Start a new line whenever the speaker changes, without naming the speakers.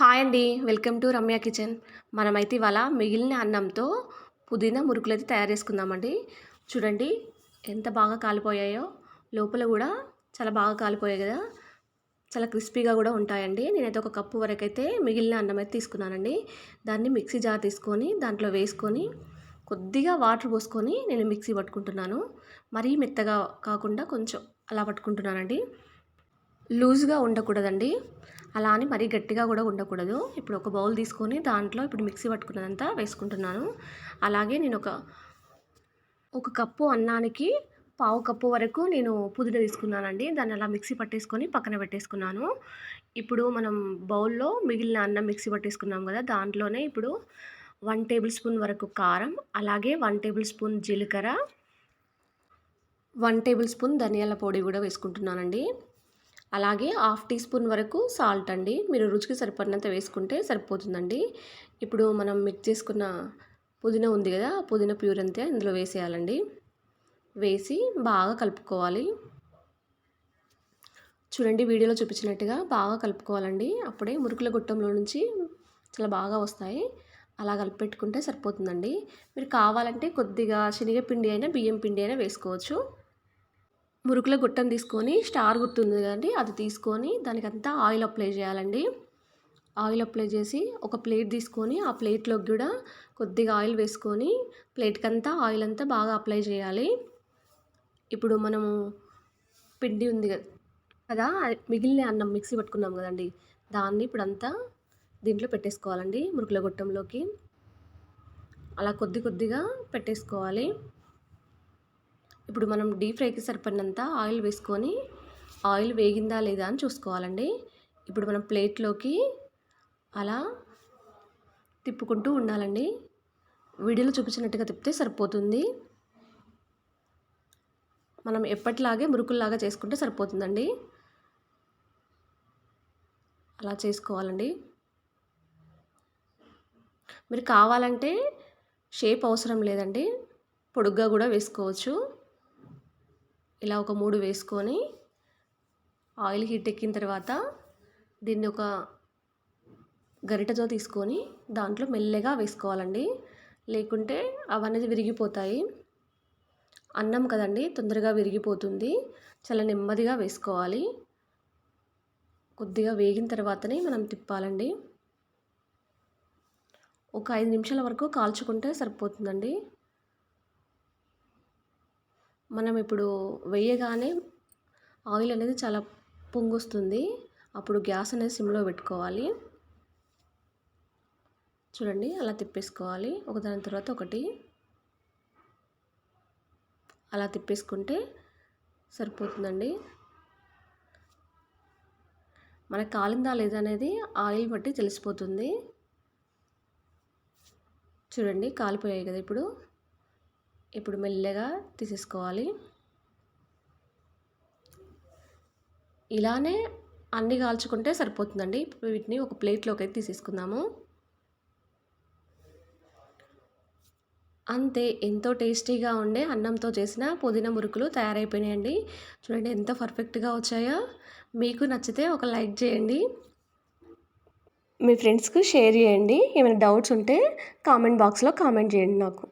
Hi అండి welcome to Ramya kitchen. మనమైతే ఇవాళ మిగిలిన అన్నంతో పుదీనా మురుకులు అయితే తయారు చేసుకుందామండి. చూడండి ఎంత బాగా కాలిపోయాయో. లోపల కూడా చాలా బాగా కాలిపోయాయి కదా. చాలా క్రిస్పీగా కూడా ఉంటాయండి. నేనైతే ఒక కప్పు వరకు అయితే మిగిలిన అన్నం అయితే తీసుకున్నానండి. దాన్ని మిక్సీ జార్ తీసుకొని దాంట్లో వేసుకొని కొద్దిగా వాటర్ పోసుకొని నేను మిక్సీ పట్టుకుంటున్నాను. మరీ మెత్తగా కాకుండా కొంచెం అలా పట్టుకుంటున్నానండి. లూజ్గా ఉండకూడదండి. అలా అని మరీ గట్టిగా కూడా ఉండకూడదు. ఇప్పుడు ఒక బౌల్ తీసుకొని దాంట్లో ఇప్పుడు మిక్సీ పట్టుకున్నదంతా వేసుకుంటున్నాను. అలాగే నేను ఒక ఒక కప్పు అన్నానికి పావు కప్పు వరకు నేను పుదీనా తీసుకున్నానండి. దాన్ని అలా మిక్సీ పట్టేసుకొని పక్కన పెట్టేసుకున్నాను. ఇప్పుడు మనం బౌల్లో మిగిలిన అన్నం మిక్సీ పట్టేసుకున్నాం కదా దాంట్లోనే ఇప్పుడు వన్ టేబుల్ స్పూన్ వరకు కారం అలాగే వన్ టేబుల్ స్పూన్ జీలకర్ర వన్ టేబుల్ స్పూన్ ధనియాల పొడి కూడా వేసుకుంటున్నానండి. అలాగే హాఫ్ టీ స్పూన్ వరకు సాల్ట్ అండి. మీరు రుచికి సరిపడినంత వేసుకుంటే సరిపోతుందండి. ఇప్పుడు మనం మిక్స్ చేసుకున్న పుదీనా ఉంది కదా పుదీనా ప్యూర్ అంతే ఇందులో వేసేయాలండి. వేసి బాగా కలుపుకోవాలి. చూడండి వీడియోలో చూపించినట్టుగా బాగా కలుపుకోవాలండి. అప్పుడే మురుకుల గుట్టంలో నుంచి చాలా బాగా వస్తాయి. అలా కలిపెట్టుకుంటే సరిపోతుందండి. మీరు కావాలంటే కొద్దిగా శనగపిండి అయినా బియ్యం పిండి అయినా వేసుకోవచ్చు. మురుకుల గుట్టను తీసుకొని స్టార్ గుర్తుంది కదండి అది తీసుకొని దానికంతా ఆయిల్ అప్లై చేయాలండి. ఆయిల్ అప్లై చేసి ఒక ప్లేట్ తీసుకొని ఆ ప్లేట్లోకి కూడా కొద్దిగా ఆయిల్ వేసుకొని ప్లేట్కి అంతా ఆయిల్ అంతా బాగా అప్లై చేయాలి. ఇప్పుడు మనము పిండి ఉంది కదా మిగిలిన అన్నం మిక్సీ పట్టుకున్నాం కదండి దాన్ని ఇప్పుడు అంతా దీంట్లో పెట్టేసుకోవాలండి మురుకుల గొట్టంలోకి. అలా కొద్ది కొద్దిగా పెట్టేసుకోవాలి. ఇప్పుడు మనం డీప్ ఫ్రైకి సరిపడినంత ఆయిల్ వేసుకొని ఆయిల్ వేగిందా లేదా అని చూసుకోవాలండి. ఇప్పుడు మనం ప్లేట్లోకి అలా తిప్పుకుంటూ ఉండాలండి. వీడియోలో చూపించినట్టుగా తిప్పితే సరిపోతుంది. మనం ఎప్పటిలాగే మురుకుల్లాగా చేసుకుంటే సరిపోతుందండి. అలా చేసుకోవాలండి. మీరు కావాలంటే షేప్ అవసరం లేదండి. పొడుగ్గా కూడా వేసుకోవచ్చు. ఇలా ఒక మూడు వేసుకొని ఆయిల్ హీట్ ఎక్కిన తర్వాత దీన్ని ఒక గరిటతో తీసుకొని దాంట్లో మెల్లగా వేసుకోవాలండి. లేకుంటే అవన్నీ విరిగిపోతాయి. అన్నం కదండి తొందరగా విరిగిపోతుంది. చాలా నెమ్మదిగా వేసుకోవాలి. కొద్దిగా వేగిన తర్వాతనే మనం తిప్పాలండి. ఒక ఐదు నిమిషాల వరకు కాల్చుకుంటే సరిపోతుందండి. మనం ఇప్పుడు వేయగానే ఆయిల్ అనేది చాలా పొంగుస్తుంది. అప్పుడు గ్యాస్ అనేది సిమ్లో పెట్టుకోవాలి. చూడండి అలా తిప్పేసుకోవాలి. ఒకదాని తర్వాత ఒకటి. అలా తిప్పేసుకుంటే సరిపోతుందండి. మనకు కాలిందా లేదనేది ఆయిల్ బట్టి తెలిసిపోతుంది. చూడండి కాలిపోయాయి కదా ఇప్పుడు. ఇప్పుడు మెల్లగా తీసేసుకోవాలి. ఇలానే అన్ని కాల్చుకుంటే సరిపోతుందండి. ఇప్పుడు వీటిని ఒక ప్లేట్లోకి అయితే తీసేసుకుందాము. అంతే ఎంతో టేస్టీగా ఉండే అన్నంతో చేసిన పుదీనా మురుకులు తయారైపోయినాయండి. చూడండి ఎంత పర్ఫెక్ట్గా వచ్చాయో. మీకు నచ్చితే ఒక లైక్ చేయండి. మీ ఫ్రెండ్స్కు షేర్ చేయండి. ఏమైనా డౌట్స్ ఉంటే కామెంట్ బాక్స్లో కామెంట్ చేయండి నాకు.